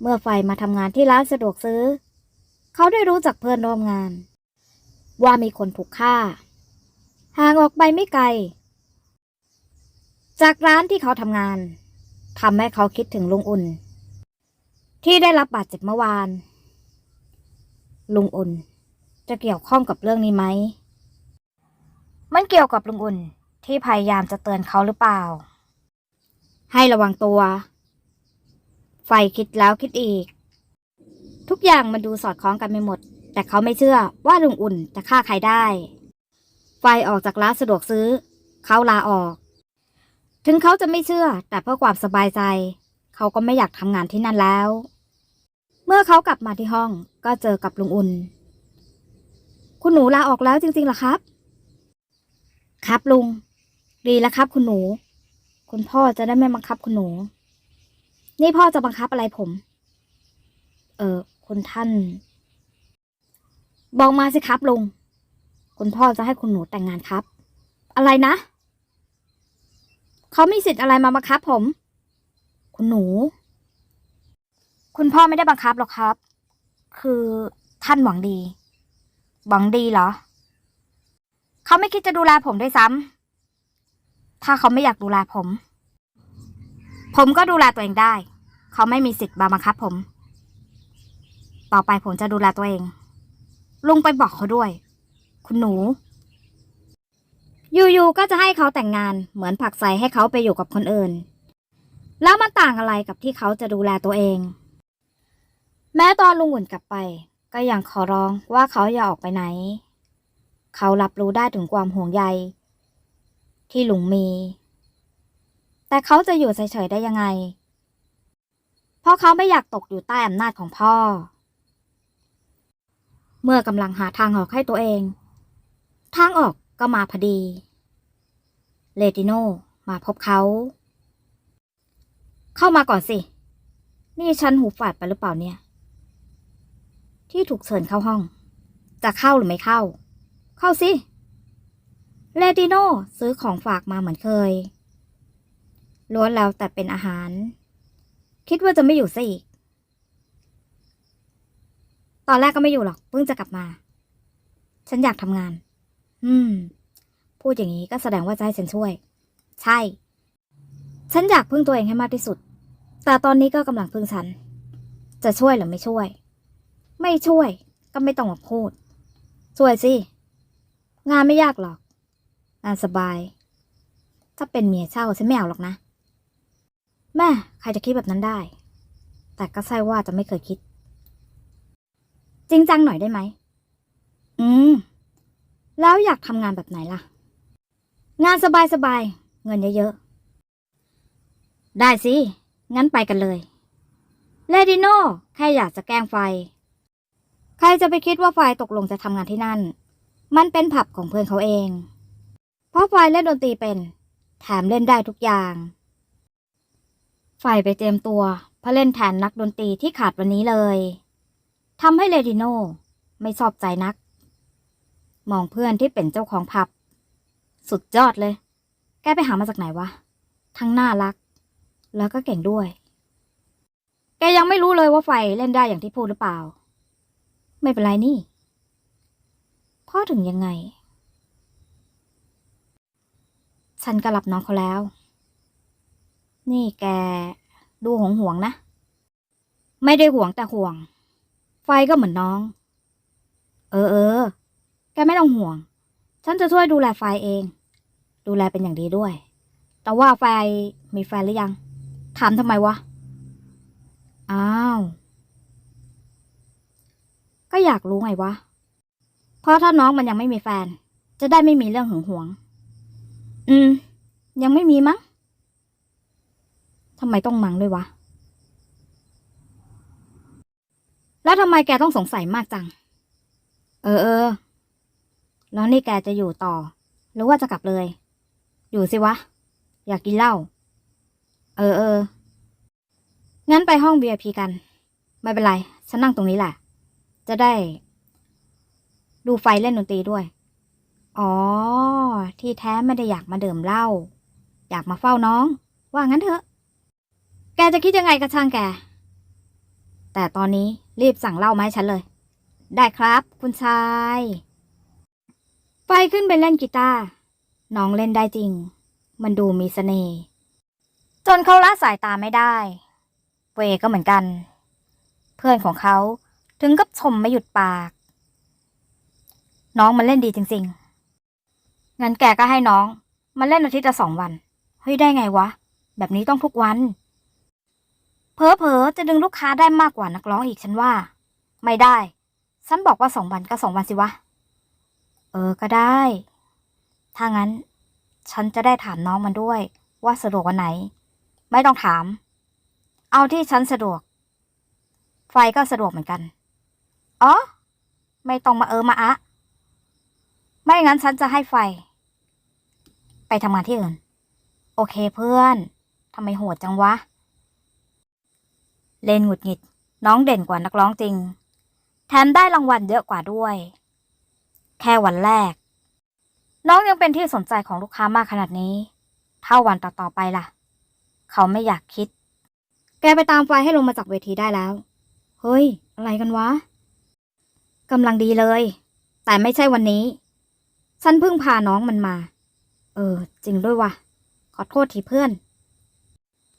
เมื่อไฟมาทำงานที่ร้านสะดวกซื้อ เขาได้รู้จักเพื่อนร่วมงาน ว่ามีคนถูกฆ่า ห่างออกไปไม่ไกล จากร้านที่เขาทำงานทำให้เขาคิดถึงลุงอุ่น ที่ได้รับบาดเจ็บเมื่อวาน ลุงอุ่น จะเกี่ยวข้องกับเรื่องนี้ไหม มันเกี่ยวกับลุงอุ่นที่พยายามจะเตือนเขาหรือเปล่า ให้ระวังตัว ไฟคิดแล้วคิดอีก ทุกอย่างมันดูสอดคล้องกันไปหมด แต่เขาไม่เชื่อว่าลุงอุ่นจะฆ่าใครได้ ไฟออกจากร้านสะดวกซื้อ เขาลาออก ถึงเขาจะไม่เชื่อ แต่เพื่อความสบายใจ เขาก็ไม่อยากทำงานที่นั่นแล้ว เมื่อเขากลับมาที่ห้องก็เจอกับลุงอุ่น คุณหนูลาออกแล้วจริงๆหรอครับ ครับลุง ดีแล้วครับ คุณหนู คุณพ่อจะได้ไม่บังคับคุณหนู นี่พ่อจะบังคับอะไรผม เออคุณท่าน บอกมาสิครับลุง คุณพ่อจะให้คุณหนูแต่งงานครับ อะไรนะ เขามีสิทธิ์อะไรมาบังคับผม คุณหนู คุณพ่อไม่ได้บังคับหรอกครับ คือท่านหวังดี หวังดีเหรอ เขาไม่คิดจะดูแลผมด้วยซ้ำถ้าเขาไม่อยากดูแลผม ผมก็ดูแลตัวเองได้ เขาไม่มีสิทธิ์มาบังคับผม ต่อไปผมจะดูแลตัวเอง ลุงไปบอกเขาด้วย คุณหนู อยู่ๆก็จะให้เขาแต่งงานเหมือนผลักใสให้เขาไปอยู่กับคนอื่น แล้วมันต่างอะไรกับที่เขาจะดูแลตัวเอง แม้ตอนลุงหุ่นกลับไป ก็ยังขอร้องว่าเขาอย่าออกไปไหน เขารับรู้ได้ถึงความห่วงใย ที่ลุงมี แต่เขาจะอยู่เฉยๆได้ยังไง เพราะเขาไม่อยากตกอยู่ใต้อำนาจของพ่อ เมื่อกำลังหาทางออกให้ตัวเอง ทางออกก็มาพอดี เลติโนมาพบเขา เข้ามาก่อนสิ นี่ฉันหูฝาดไปหรือเปล่าเนี่ย ที่ถูกเชิญเข้าห้อง จะเข้าหรือไม่เข้า เข้าสิ เลติโนซื้อของฝากมาเหมือนเคย ล้วนแล้วแต่เป็นอาหาร คิดว่าจะไม่อยู่ซะอีก ตอนแรกก็ไม่อยู่หรอก เพิ่งจะกลับมา ฉันอยากทำงาน อืม พูดอย่างนี้ก็แสดงว่าจะให้ฉันช่วย ใช่ ฉันอยากพึ่งตัวเองให้มากที่สุด แต่ตอนนี้ก็กำลังพึ่งฉัน จะช่วยหรือไม่ช่วย ไม่ช่วย ก็ไม่ต้องมาพูด ช่วยสิ งานไม่ยากหรอก งานสบาย ถ้าเป็นเมียเช่าฉันไม่เอาหรอกนะ แม่ใครจะคิดแบบนั้นได้ แต่ก็ใช่ว่าจะไม่เคยคิด จริงจังหน่อยได้ไหม อืม แล้วอยากทำงานแบบไหนล่ะ งานสบายๆ เงินเยอะๆ ได้สิ งั้นไปกันเลย เลดิโน่แค่อยากจะแกล้งไฟ ใครจะไปคิดว่าไฟตกลงจะทำงานที่นั่น มันเป็นผับของเพื่อนเขาเอง เพราะไฟเล่นดนตรีเป็น แถมเล่นได้ทุกอย่าง ไฟไปเตรียมตัวเพื่อเล่นแทนนักดนตรีที่ขาดวันนี้เลยทำให้เลดิโนไม่ชอบใจนัก มองเพื่อนที่เป็นเจ้าของผับ สุดยอดเลย แกไปหามาจากไหนวะ ทั้งน่ารัก แล้วก็เก่งด้วย แกยังไม่รู้เลยว่าไฟเล่นได้อย่างที่พูดหรือเปล่า ไม่เป็นไรนี่พ่อถึงยังไง ฉันก็รับน้องเขาแล้ว นี่แก ดูหวงห่วงนะ ไม่ได้ห่วงแต่ห่วง ไฟก็เหมือนน้อง เออเออ แกไม่ต้องห่วง ฉันจะช่วยดูแลไฟเอง ดูแลเป็นอย่างดีด้วย แต่ว่าไฟมีแฟนหรือยัง ถามทำไมวะ อ้าว ก็อยากรู้ไงวะ เพราะถ้าน้องมันยังไม่มีแฟน จะได้ไม่มีเรื่องหึงหวง อืม ยังไม่มีมั้ง ทำไมต้องมังด้วยวะ แล้วทำไมแกต้องสงสัยมากจัง เออเออ แล้วนี่แกจะอยู่ต่อ หรือว่าจะกลับเลย อยู่สิวะ อยากกินเหล้า เออเออ งั้นไปห้อง VIP กัน ไม่เป็นไร ฉันนั่งตรงนี้แหละ จะได้ ดูไฟเล่นดนตรีด้วย อ๋อ ที่แท้ไม่ได้อยากมาดื่มเหล้า อยากมาเฝ้าน้อง ว่างั้นเถอะ แกจะคิดยังไงกับช่างแก แต่ตอนนี้รีบสั่งเหล้ามาให้ฉันเลย ได้ครับ คุณชายไฟขึ้นไปเล่นกีตาร์ น้องเล่นได้จริง มันดูมีเสน่ห์ จนเขาละสายตาไม่ได้ เวก็เหมือนกัน เพื่อนของเขาถึงกับชมไม่หยุดปาก น้องมันเล่นดีจริง ๆ งั้นแกก็ให้น้องมันเล่นอาทิตย์ละสองวัน เฮ้ยได้ไงวะ แบบนี้ต้องทุกวัน เพอเพอๆจะดึงลูกค้าได้มากกว่านักร้องอีกฉันว่า ไม่ได้ ฉันบอกว่าสองวันก็สองวันสิวะ เออก็ได้ ถ้างั้น ฉันจะได้ถามน้องมันด้วย ว่าสะดวกวันไหน ไม่ต้องถาม เอาที่ฉันสะดวก ไฟก็สะดวกเหมือนกัน อ๋อ ไม่ต้องมาเออมาอะ ไม่งั้นฉันจะให้ไฟ ไปทำงานที่อื่น โอเคเพื่อนทำไมโหดจังวะ เล่นหงุดหงิด น้องเด่นกว่านักร้องจริง แถมได้รางวัลเยอะกว่าด้วย แค่วันแรก น้องยังเป็นที่สนใจของลูกค้ามากขนาดนี้เท่าวันต่อๆไปล่ะ เขาไม่อยากคิด แกไปตามไฟให้ลงมาจากเวทีได้แล้ว เฮ้ย อะไรกันวะกำลังดีเลย แต่ไม่ใช่วันนี้ ฉันเพิ่งพาน้องมันมา เออ จริงด้วยวะขอโทษทีเพื่อน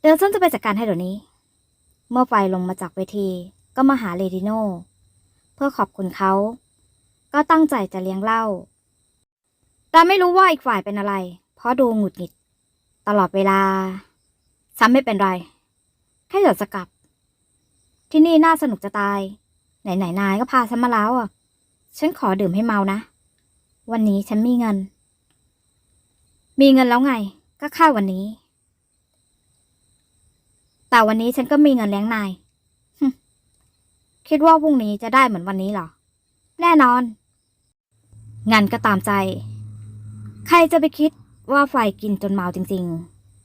เดี๋ยวฉันจะไปจัดการให้เดี๋ยวนี้ เมื่อไฟลงมาจากเวทีก็มาหาเลดิโนเพื่อขอบคุณเขา ก็ตั้งใจจะเลี้ยงเหล้าแต่ไม่รู้ว่าอีกฝ่ายเป็นอะไร เพราะดูหงุดหงิด ตลอดเวลา ฉันไม่เป็นไร แค่อยากจะกลับ ที่นี่น่าสนุกจะตาย ไหนๆนายก็พาฉันมาแล้วอะ ฉันขอดื่มให้เมานะ วันนี้ฉันมีเงิน มีเงินแล้วไง ก็ค่าวันนี้ แต่วันนี้ฉันก็มีเงินเลี้ยงนาย คิดว่าพรุ่งนี้จะได้เหมือนวันนี้เหรอ แน่นอนงั้นก็ตามใจ ใครจะไปคิดว่าไฟกินจนเมาจริง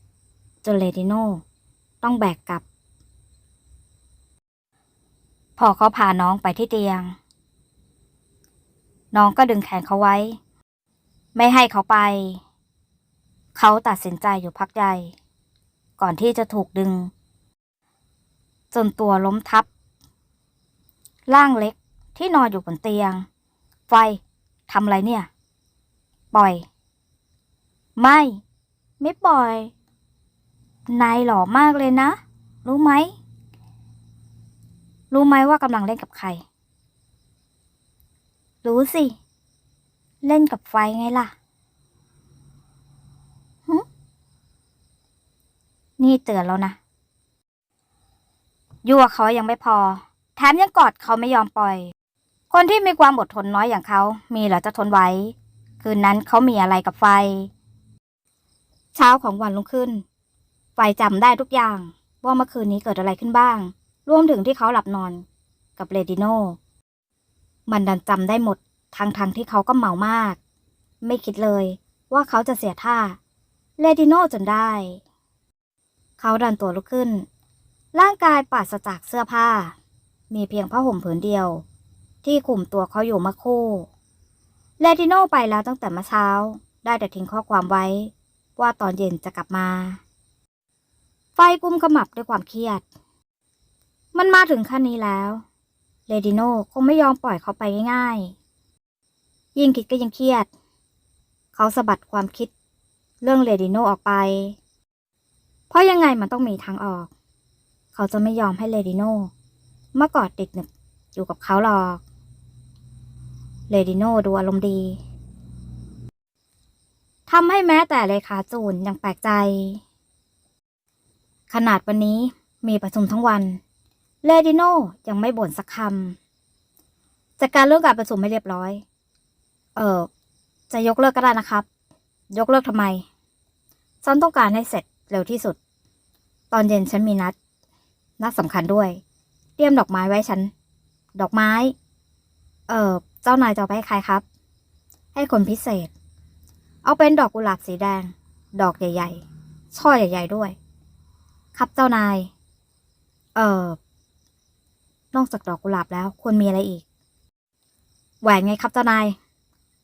ๆ จนเลดิโน่ต้องแบกกลับ พอเขาพาน้องไปที่เตียง น้องก็ดึงแขนเขาไว้ ไม่ให้เขาไป เขาตัดสินใจอยู่พักใหญ่ก่อนที่จะถูกดึง จนตัวล้มทับ ร่างเล็กที่นอนอยู่บนเตียง ไฟทำอะไรเนี่ย ปล่อย ไม่ ไม่ปล่อย นายหล่อมากเลยนะ รู้ไหม รู้ไหมว่ากำลังเล่นกับใคร รู้สิ เล่นกับไฟไงล่ะหึนี่เตือนแล้วนะ ยั่วเขายังไม่พอ แถมยังกอดเขาไม่ยอมปล่อย คนที่มีความอดทนน้อยอย่างเขา มีหรอจะทนไหวคืนนั้นเขามีอะไรกับไฟ เช้าของวันรุ่งขึ้น ไฟจำได้ทุกอย่าง ว่าเมื่อคืนนี้เกิดอะไรขึ้นบ้าง รวมถึงที่เขาหลับนอนกับเลดิโน มันดันจำได้หมดทั้งทางที่เขาก็เมามาก ไม่คิดเลยว่าเขาจะเสียท่า เลดิโนจนได้ เขาดันตัวลุกขึ้น ร่างกายปราศจากเสื้อผ้า มีเพียงผ้าห่มผืนเดียว ที่คลุมตัวเขาอยู่มื่อครู่เลดิโนไปแล้วตั้งแต่เมื่อเช้า ได้แต่ทิ้งข้อความไว้ ว่าตอนเย็นจะกลับมา ไฟกุมขมับด้วยความเครียด มันมาถึงขั้นนี้แล้ว เลดิโนคงไม่ยอมปล่อยเขาไปง่ายๆ ยิ่งคิดก็ยิ่งเครียด เขาสะบัดความคิด เรื่องเลดิโนออกไป เพราะยังไงมันต้องมีทางออก เขาจะไม่ยอมให้เลดิโนมากอดติดหนึบอยู่กับเขาหรอก เลดิโนดูอารมณ์ดีทำให้แม้แต่เลขาจูนยังแปลกใจ ขนาดวันนี้มีประชุมทั้งวัน เลดิโนยังไม่บ่นสักคำจัดการเรื่องการประชุมไม่เรียบร้อย เออจะยกเลิกก็ได้นะครับ ยกเลิกทำไม ฉันต้องการให้เสร็จเร็วที่สุด ตอนเย็นฉันมีนัด นัดสำคัญด้วย เตรียมดอกไม้ไว้ฉัน ดอกไม้ เออเจ้านายจะไปให้ใครครับ ให้คนพิเศษ เอาเป็นดอกกุหลาบสีแดง ดอกใหญ่ ๆ ช่อใหญ่ ๆ ด้วย ครับเจ้านาย เออนอกจากดอกกุหลาบแล้วควรมีอะไรอีก แหวนไงครับเจ้านาย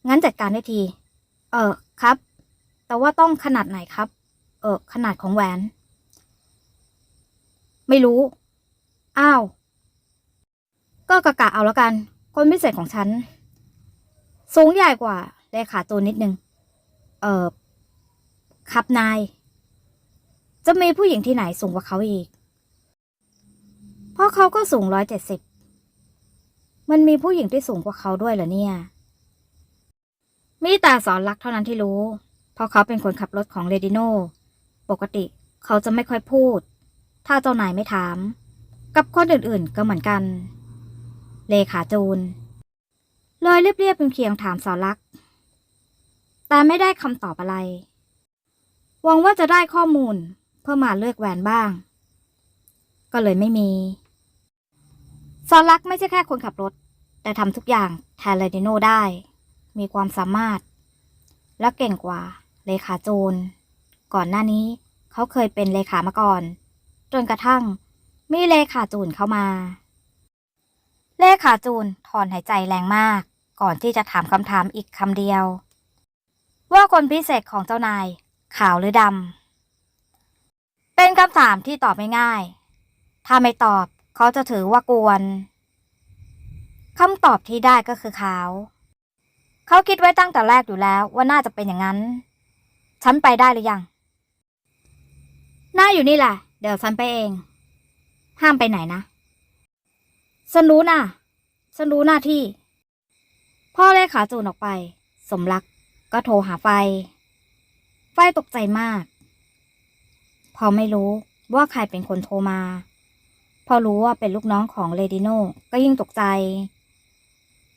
งั้นจัดการได้ที เออครับ แต่ว่าต้องขนาดไหนครับ เออขนาดของแหวน ไม่รู้ อ้าว ก็กะกะเอาแล้วกัน คนพิเศษของฉัน สูงใหญ่กว่าเลขาตัวนิดนึง เออครับนาย จะมีผู้หญิงที่ไหนสูงกว่าเขาอีก เพราะเขาก็สูงร้อยเจ็ดสิบ มันมีผู้หญิงที่สูงกว่าเขาด้วยเหรอเนี่ย มีแต่สอนรักเท่านั้นที่รู้ เพราะเขาเป็นคนขับรถของเรดิโน ปกติเขาจะไม่ค่อยพูด ถ้าเจ้านายไม่ถาม กับคนอื่นๆก็เหมือนกัน เลขาจูนเลยเรียบๆเคียงถามสอรัก แต่ไม่ได้คำตอบอะไร หวังว่าจะได้ข้อมูลเพื่อมาเลือกแหวนบ้าง ก็เลยไม่มีสอรักไม่ใช่แค่คนขับรถ แต่ทำทุกอย่างแทนเรดิโนได้ มีความสามารถ และเก่งกว่าเลขาจูนก่อนหน้านี้เขาเคยเป็นเลขามาก่อน จนกระทั่ง มีเลขาจูนเข้ามา เลขาจูนถอนหายใจแรงมาก ก่อนที่จะถามคำถามอีกคำเดียว ว่าคนพิเศษของเจ้านาย ขาวหรือดำเป็นคำถามที่ตอบไม่ง่าย ถ้าไม่ตอบเขาจะถือว่ากวนคำตอบที่ได้ก็คือขาว เขาคิดไว้ตั้งแต่แรกอยู่แล้วว่าน่าจะเป็นอย่างนั้น ฉันไปได้หรือยังน่าอยู่นี่แหละ เดี๋ยวฉันไปเอง ห้ามไปไหนนะ ฉันรู้นะฉันรู้หน้าที่ พ่อเลขาจูนออกไป สมรักก็โทรหาไฟ ไฟตกใจมาก พอไม่รู้ว่าใครเป็นคนโทรมา พอรู้ว่าเป็นลูกน้องของเลดิโนก็ยิ่งตกใจ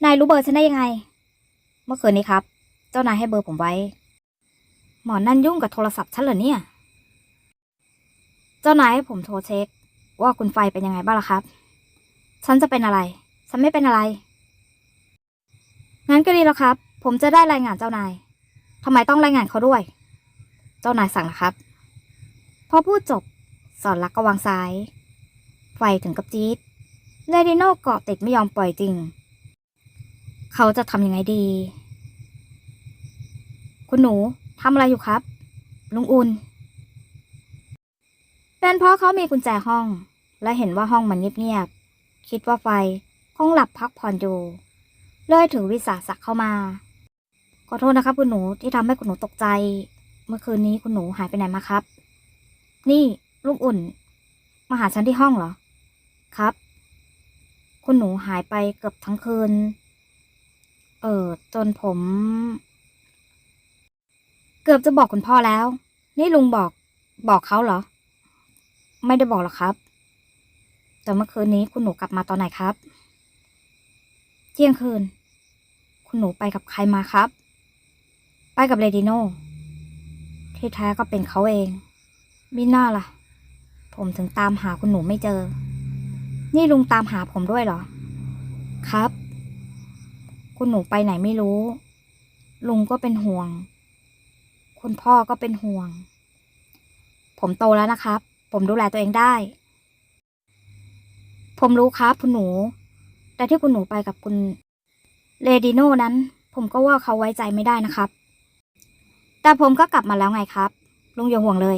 นายรู้เบอร์ฉันได้ยังไง เมื่อคืนนี้ครับ เจ้านายให้เบอร์ผมไว้ หมอนั่นยุ่งกับโทรศัพท์ฉันเหรอเนี่ย จ้านายให้ผมโทรเช็ค ว่าคุณไฟเป็นยังไงบ้างล่ะครับ ฉันจะเป็นอะไร ฉันไม่เป็นอะไร งั้นก็ดีแล้วครับ ผมจะได้รายงานเจ้านายทำไมต้องรายงานเขาด้วย เจ้านายสั่งนะครับ พอพูดจบ สอนรักก็วางสาย ไฟถึงกับจี๊ดเลดิโน่เกาะติดไม่ยอมปล่อยจริง เขาจะทำยังไงดี คุณหนูทำอะไรอยู่ครับ ลุงอุ่น เป็นเพราะเขามีกุญแจห้อง และเห็นว่าห้องมันเงียบๆ คิดว่าไฟคงหลับพักผ่อนอยู่ เลยถือวิสาสะเข้ามา ขอโทษนะครับคุณหนูที่ทำให้คุณหนูตกใจ เมื่อคืนนี้คุณหนูหายไปไหนมาครับ นี่ลุงอุ่น มาหาฉันที่ห้องเหรอ ครับ คุณหนูหายไปเกือบทั้งคืน เออจนผม เกือบจะบอกคุณพ่อแล้ว นี่ลุงบอกบอกเขาเหรอ ไม่ได้บอกหรอกครับ แต่เมื่อคืนนี้คุณหนูกลับมาตอนไหนครับ เที่ยงคืน คุณหนูไปกับใครมาครับ ไปกับเรดิโนที่แท้ก็เป็นเขาเองมิน่าล่ะ ผมถึงตามหาคุณหนูไม่เจอ นี่ลุงตามหาผมด้วยเหรอ ครับ คุณหนูไปไหนไม่รู้ ลุงก็เป็นห่วง คุณพ่อก็เป็นห่วง ผมโตแล้วนะครับ ผมดูแลตัวเองได้ ผมรู้ครับคุณหนู แต่ที่คุณหนูไปกับคุณเรดิโนนั้น ผมก็ว่าเขาไว้ใจไม่ได้นะครับ แต่ผมก็กลับมาแล้วไงครับ ลุงอย่าห่วงเลย